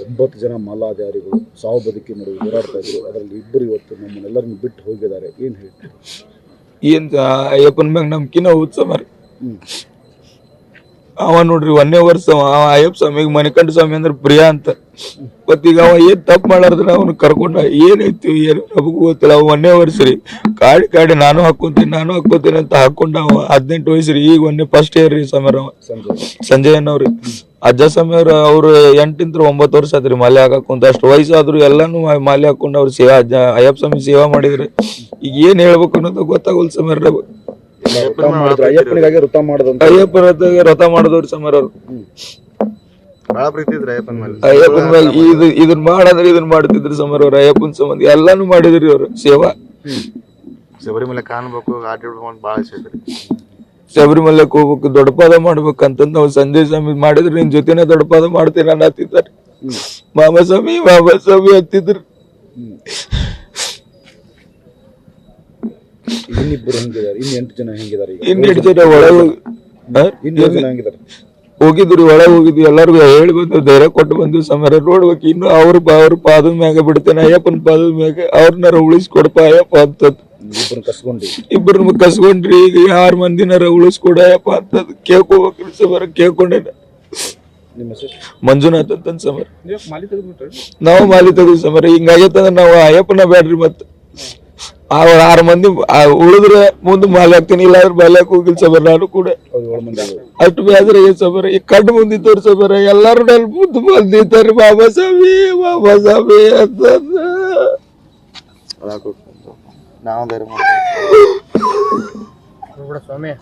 ಒಂಬತ್ತು ಜನ ಮಾಲಾಧಾರಿಗಳು ಸಾವು ಬದುಕಿ ನಡುವೆ ಹೋರಾಡ್ತಾ ಇದ್ರು. ಅದರಲ್ಲಿ ಇಬ್ಬರು ಇವತ್ತು ನಮ್ಮನ್ನೆಲ್ಲರನ್ನು ಬಿಟ್ಟು ಹೋಗಿದ್ದಾರೆ. ಏನು ಹೇಳ್ತಾರೆ? ಏನ್ ಅಯ್ಯಪ್ಪನ ಮ್ಯಾಗ ಕಿನ್ನ ಉತ್ಸವ ಮಾರಿ. ಅವ ನೋಡ್ರಿ ಒಂದೇ ವರ್ಷ ಅವ ಅಯ್ಯಪ್ಪ ಸ್ವಾಮಿಗೆ ಮಣಿಕಂಠ ಸ್ವಾಮಿ ಅಂದ್ರೆ ಪ್ರಿಯ ಅಂತ. ಮತ್ತ್ ಈಗ ಅವ ಏನ್ ತಪ್ಪು ಮಾಡಾರ್ದ್ರ ಅವನು ಕರ್ಕೊಂಡ ಏನೈತಿ ಏನು ನಮಗೂ ಗೊತ್ತಿಲ್ಲ. ಅವ ಒಂದೇ ವರ್ಷ ರೀ. ಕಾಡಿ ಕಾಡಿ ನಾನು ಹಾಕೊಂತೀನಿ ನಾನು ಹಾಕೋತೀನಿ ಅಂತ ಹಾಕೊಂಡ ಅವ ಹದಿನೆಂಟು ವಯಸ್ಸು ರೀ. ಈಗ ಒಂದೇ ಫಸ್ಟ್ ಇಯರ್ ರೀ ಸಮೀರ್ ಅವ. ಸಂಜಯ್ ಅನ್ನೋರಿ ಅವ್ರಿ ಅಜ್ಜ ಸಮೀರ್ ಅವ್ರು ಎಂಟಿಂತ್ರ ಒಂಬತ್ತು ವರ್ಷ ಆತ್ರಿ ಮಾಲೆ ಹಾಕಕ್ ಕುಂತ. ಅಷ್ಟು ವಯಸ್ಸಾದ್ರು ಎಲ್ಲಾನು ಮಾಲೆ ಹಾಕೊಂಡು ಅವ್ರು ಸೇವಾ ಅಜ್ಜ ಅಯ್ಯಪ್ಪ ಸ್ವಾಮಿ ಸೇವಾ ಮಾಡಿದ್ರಿ. ಈಗ ಏನ್ ಹೇಳ್ಬೇಕು ಅನ್ನೋದು ಗೊತ್ತಾಗಲ್ ಸಮೀರ್ ಅಯ್ಯಪ್ಪನಿಗಾಗಿ ವೃತ ಮಾಡಿದ್ರು ಅಯ್ಯಪ್ಪನ ವೃತ ಅಯ್ಯಪ್ಪ ವ್ರತ ಮಾಡಿದವ್ರಿ ಸಮೀರ್ ಅವ್ರು. ಬಹಳ ಪ್ರೀತಿ ಇದ್ರೆ ಅಯ್ಯಪ್ಪನ ಮೇಲೆ. ಅಯ್ಯಪ್ಪನ ಮೇಲೆ ಇದು ಇದನ್ ಮಾಡಂದ್ರೆ ಇದನ್ ಮಾಡ್ತಿದ್ರು ಸಮರ್ ಅವ್ರು. ಅಯ್ಯಪ್ಪನ ಸಂಬಂಧ ಎಲ್ಲಾನು ಮಾಡಿದ್ರಿ ಅವ್ರು. ಸೇವಾ. ಶಬರಿಮಲೆ ಕಾಣ್ಬೇಕು ಆಟ ಅಂತ ಬಹಳ ಇಷ್ಟ ಐತ್ರಿ ಶಬರಿಮಲೆಗೆ ಹೋಗ್ಬೇಕು ದೊಡ್ಡಪಾದ ಮಾಡ್ಬೇಕಂತಂದ್ ನಾವು ಸಂಜಯ್ ಸ್ವಾಮಿ ಮಾಡಿದ್ರೆ ನಿನ್ ಜೊತೆನೆ ದೊಡ್ಡಪಾದ ಮಾಡ್ತೀನಿ ಅನ್ನತ್ತಿದ್ದಾರೆ. ಮಾಮಸ್ವಾಮಿ ಮಾಮಸ್ವಾಮಿ ಮಾಮ ಸ್ವಾಮಿ ಅಂತಿದ್ರು. ಇನ್ನಿಬ್ರು ಹೆಂಗಿದ್ದಾರೆ? ಇನ್ನು ಎಂಟು ಜನ ಹೆಂಗಿದ್ದಾರೆ ಈಗ? ಇನ್ನೆರಡು ಜನ ಒಳಗೆ ಜನ ಹೆಂಗಿದ್ದಾರೆ? ಹೋಗಿದ್ರಿ ಒಳಗೆ ಹೋಗಿದ್ವಿ ಎಲ್ಲರಿಗೂ ಹೇಳಿ ಬಂದು ಧೈರ್ಯ ಕೊಟ್ಟು ಬಂದು ಸಮರ ನೋಡ್ಬೇಕು. ಇನ್ನು ಅವ್ರ ಅವ್ರ ಪಾದದ ಮ್ಯಾಗ ಬಿಡ್ತೇನೆ ಅಯ್ಯಪ್ಪನ ಪಾದದ ಮ್ಯಾಗ ಅವ್ರನ್ನಾರ ಉಳಿಸ್ಕೊಡಪ್ಪ ಅಯ್ಯಪ್ಪ ಅಂತದ್. ಇಬ್ಬರನ್ನ ಕಸ್ಕೊಂಡು ಇಬ್ಬರನ್ನ ಕಸ್ಕೊಂಡ್ರಿ ಈಗ ಆರು ಮಂದಿನಾರ ಉಳಿಸ್ಕೊಡ ಅಯ್ಯಪ್ಪ ಅಂತದ್. ಕೇಳ್ಕೋಬೇಕ್ರಿ ಸಮರ ಕೇಳ್ಕೊಂಡೇನ. ಹೆಸರು? ಮಂಜುನಾಥ್ ಅಂತ ಸಮರ. ನಾವು ಮಾಲಿ ತೆಗೆದು ಸಮರ. ಹಿಂಗಾಗೈತಂದ್ರೆ ನಾವು ಅಯ್ಯಪ್ಪನ ಬ್ಯಾಡ್ರಿ ಮತ್ತ. ಅವ್ರ ಆರು ಮಂದಿ ಆ ಉಳಿದ್ರೆ ಮುಂದೆ ಮಾಲೆ ಹಾಕ್ತೀನಿ ಇಲ್ಲಾಂದ್ರೆ ಮಾಲೆ ಹೋಗಿಲ್ ಹೋಗಿಲ್ಲ ಸಮರ ನಾನು ಕೂಡ. ಮಂದಿ. ಅಷ್ಟು ಬೇದ್ರೆ ಏನ್ ಸಬರ ಈ ಕಣ್ಣು ಮುಂದಿದ್ದವ್ರು ಸಬರ ಎಲ್ಲಾರು ನನ್ ಮುಂದೆ ಬಂದಿದ್ದಾರೆ ಬಾಬಾ ಸ್ವಾಮಿ ಬಾಬಾ ಸ್ವಾಮಿ ಅಂತ ನಾವು ಸ್ವಾಮಿ.